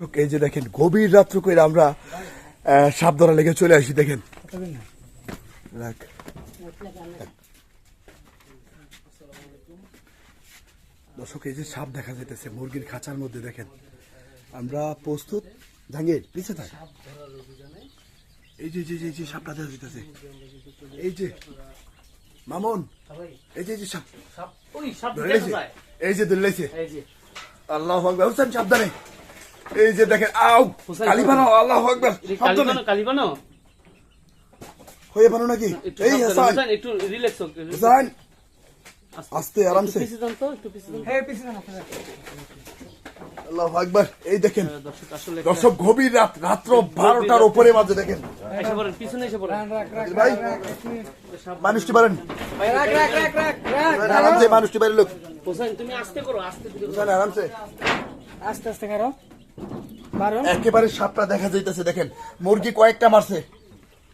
এই যে দেখেন গভীর রাত্র করে আমরা সাপ ধরা লেগে চলে আসি দেখেন। রাখ। দর্শক এই যে সাপ দেখা যাইতেছে মুরগির খাঁচার মধ্যে দেখেন। আমরা প্রস্তুত? জাঙ্গির পিছে থাক। এই যে যে যে সাপটা দেখা যাইতেছে। এই যে মামুন এই যে সাপ। এই যে যে। আল্লাহ সাবধানে। এই যে দেখেন আউ হুসেন, কালি বানাও আল্লাহ আকবার এটা সাবধানে কালিবানো কালিবানো হয়ে বানো নাকি? এই হাসান। একটু রিল্যাক্স হোক হাসান আস্তে। আরামসে। পিছিয়ে যান তো একটু পিছিয়ে যান। আল্লাহ আকবার। এই দেখেন হ্যাঁ, দর্শক আসলে দর্শক গভীর রাত রাত্র বারোটার উপরে মাঝে দেখেন। এসে পড়েন পিছনে এসে পড়েন। ভাই মানুষটি পারেন আরামসে মানুষটি পারেন লোক। হোসেন তুমি আস্তে করো আস্তে করো। হাসান আরামসে। আস্তে আস্তে কারও। একেবারে সাপটা দেখা যাইতেছে দেখেন। মুরগি কয়েকটা মারছে।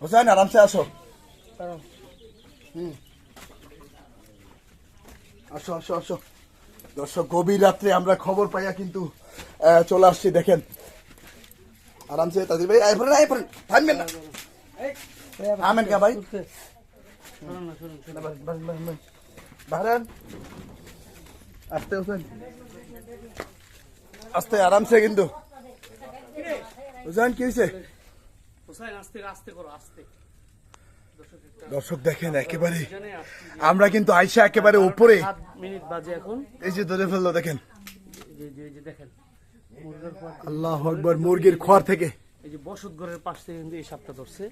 হোসেন আরামসে আসো। আসো আসো আসো। দর্শক গভীর রাত্রে আমরা খবর পাইয়া কিন্তু চলে আসছি দেখেন। আরামসে তাদের ভাই আয় পড়েন থামবেন না। আমেন কা ভাই শোনো না, শোনো, শোনো। বাহারান আস্তে হোসেন আস্তে আরামসে কিন্তু। কি হয়েছে দর্শক দেখেন একেবারে। আমরা কিন্তু আইসা একেবারে উপরে। মিনিট বাজে এখন। এই যে ধরে ফেলল দেখেন। আল্লাহ আকবর মুরগির খড় থেকে। এই যে বসত ঘরের পাশ থেকে কিন্তু এই সাপটা ধরছে।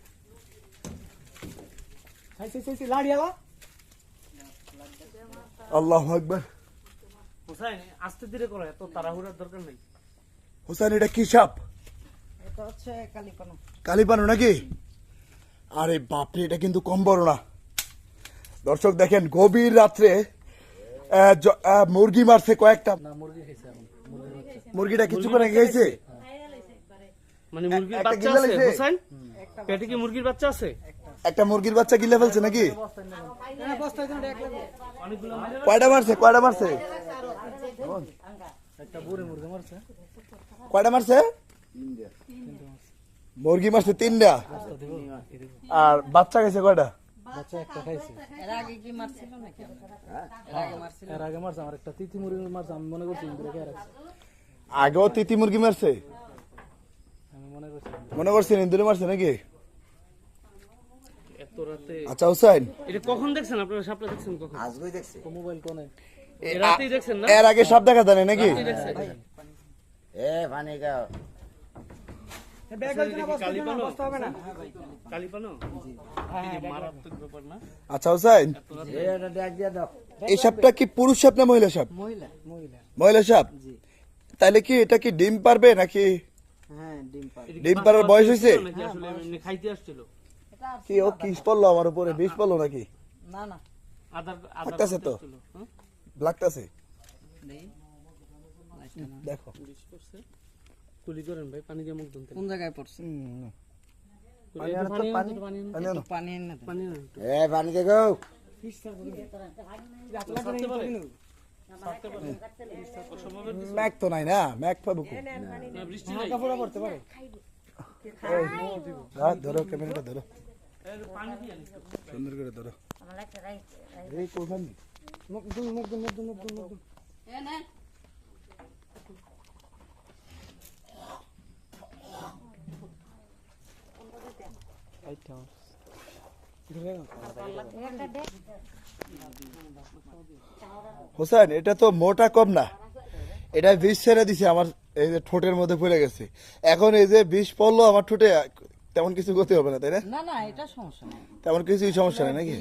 আল্লাহ আকবর। হোসেন আস্তে ধীরে করো এত তাড়াহুড়ার দরকার নেই। হোসেন এটা কি সাপ? এটা হচ্ছে কালিপানো। কালীপানো নাকি? আরে বাপরে এটা কিন্তু কম বড় না। দর্শক দেখেন গভীর রাত্রে আহ, মুরগি মারছে কয়েকটা। মুরগিটা কিছু করে গেছে মানে মুরগির বাচ্চা আছে হোসেন পেটে কি মুরগির বাচ্চা আছে? একটা মুরগির বাচ্চা গিলে ফেলছে নাকি? হ্যাঁ মারে কয়টা মারছে? কয়টা মারছে? একটা মারছে। কয়টা মারছে? মুরগি মারছে তিনটা? আর বাচ্চা গেছে কয়টা? বাচ্চা একটা খাইছে। এর আগে কি মারছিল নাকি এর আগে মারছিল। এর আগে মারছে আমার একটা তিথি মুরগি মারছে আমি মনে করছি খেয়ে আগেও তিতি মুরগি মারছে? আমি মনে করছি মনে করছেন ইন্দুরে মারছে নাকি? এত রাতে আচ্ছা হুসাইন এটা কখন দেখছেন আপনারা সাপটা দেখছেন কখন আজকেই দেখছি মোবাইল কোনে রাতেই দেখছেন না এর আগে সাপ দেখা জানে নাকি এ পানি গাও ব্যাগ হইছে না বস্তা কালি পানো? বস্তা হবে না কালি পানো এই আচ্ছা সাপটা কি পুরুষ সাপ না মহিলা সাপ মহিলা মহিলা মহিলা সাপ তাহলে কি এটা কি ডিম পারবে নাকি হ্যাঁ ডিম পাড়ার বয়স হয়েছে? খাইতে আসছিল কি ও কিস পড়ল আমার উপরে বিষ পড়ল নাকি না না আদার তো। হ্যাঁ? লাগতেছে দেখো। কুলি করেন ভাই পানি দিয়ে মুখ ধুন কোন জায়গায় পড়ছে পানি তো, পানি পানি। পানি। পানি। এ পানি ম্যাক তো নাই না ম্যাক পাবো না, বৃষ্টি নাই। কাপড় পড়তে পারে হ্যাঁ, ধরো ক্যামেরাটা ধরো এই পানি দিয়ে আনি একটু। সুন্দর করে ধরো এই কোথায় মুখ দুন মুখ দুন মুখ দুন মুখ দুন মুখ দুন হোসেন এটা তো মোটা কম না। এটা বিষ ছেড়ে দিছে আমার এই যে ঠোঁটের মধ্যে পড়ে গেছে। এখন এই যে বিষ পড়ল আমার ঠোঁটে তেমন কিছু গতি হবে না তাই না? না না এটা সমস্যা নেই। তেমন কিছুই সমস্যা নেই নাকি?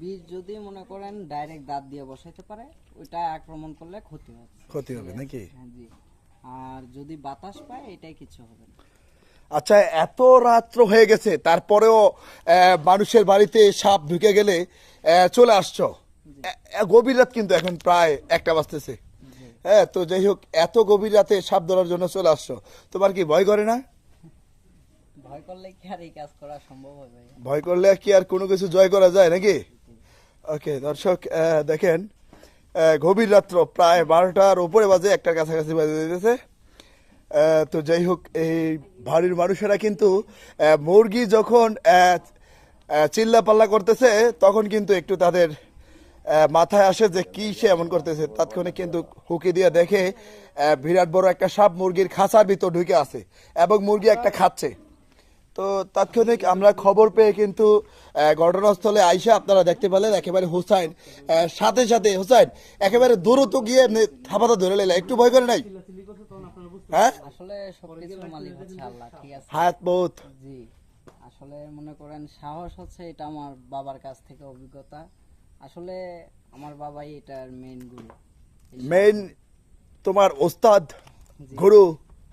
বীজ যদি মনে করেন ডাইরেক্ট দাঁত দিয়ে বসাইতে পারে ওইটা আক্রমণ করলে ক্ষতি হবে। ক্ষতি হবে নাকি? হ্যাঁ জি। আর যদি বাতাস পায় এটাই কিছু হবে না। আচ্ছা এত রাত্র হয়ে গেছে তারপরেও মানুষের বাড়িতে সাপ ঢুকে গেলে চলে আসছো। গভীর রাত কিন্তু এখন প্রায় একটা বাজতেছে। হ্যাঁ তো যাই হোক এত গভীর রাতে সাপ ধরার জন্য চলে আসছো। তোমার কি ভয় করে না? ভয় করলে কি আর কোনো কিছু জয় করা যায় নাকি? ওকে, দর্শক দেখেন গভীর রাত্র, প্রায় বারোটার উপরে বাজে, একটার কাছাকাছি বাজে দিতেছে তো যাই হোক, এই বাড়ির মানুষেরা কিন্তু মুরগি যখন চিল্লা পাল্লা করতেছে, তখন কিন্তু একটু তাদের মাথায় আসে যে কি সে এমন করতেছে। তাৎক্ষণিক কিন্তু হুকি দিয়ে দেখে বিরাট বড় একটা সাপ মুরগির খাঁচার ভিতর ঢুকে আছে এবং মুরগি একটা খাচ্ছে। তো তাৎক্ষণিক আমরা খবর পেয়ে কিন্তু ঘটনাস্থলে আইসা আপনারা দেখতে পেলেন একেবারে হুসাইন সাথে সাথে হুসাইন একেবারে দ্রুত গিয়ে থাপাতা ধরে নিলে একটু ভয় করে নাই? হ্যাঁ? হায়াত বহুত। আসলে মনে করেন সাহস হচ্ছে এটা আমার বাবার কাছ থেকে অভিজ্ঞতা। আসলে আমার বাবাই এটার মেইন গুরু মেইন তোমার ওস্তাদ গুরু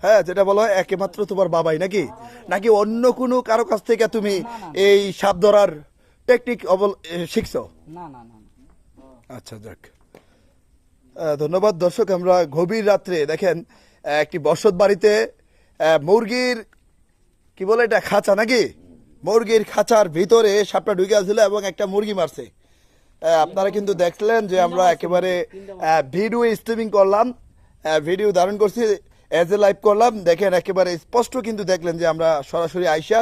হ্যাঁ যেটা বলো হয় একমাত্র তোমার বাবাই নাকি? নাকি অন্য কোনো কারও কাছ থেকে তুমি এই সাপ ধরার টেকনিক অবল শিখছো? না না না না। আচ্ছা যাক। ধন্যবাদ দর্শক আমরা গভীর রাত্রে দেখেন একটি বসত বাড়িতে মুরগির কি বলে এটা খাঁচা নাকি? মুরগির খাঁচার ভিতরে সাপটা ঢুকে আসছিল এবং একটা মুরগি মারছে। আপনারা কিন্তু দেখলেন যে আমরা একেবারে ভিডিও স্ট্রিমিং করলাম। ভিডিও ধারণ করছি। এজ এ লাইভ করলাম, দেখেন একেবারে স্পষ্ট কিন্তু দেখলেন যে আমরা সরাসরি আইসা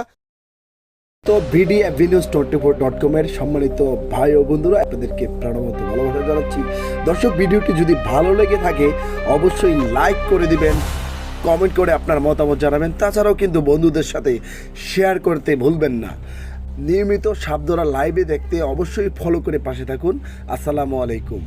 তো BD avenues twenty four dot কমের সম্মানিত ভাই ও বন্ধুরা, আপনাদেরকে প্রাণবন্ত ভালোবাসা জানাচ্ছি। দর্শক, ভিডিওটি যদি ভালো লেগে থাকে, অবশ্যই লাইক করে দিবেন কমেন্ট করে আপনার মতামত জানাবেন। তাছাড়াও কিন্তু বন্ধুদের সাথে শেয়ার করতে ভুলবেন না। নিয়মিত সাবধরা লাইভে দেখতে অবশ্যই ফলো করে পাশে থাকুন। আসসালামু আলাইকুম।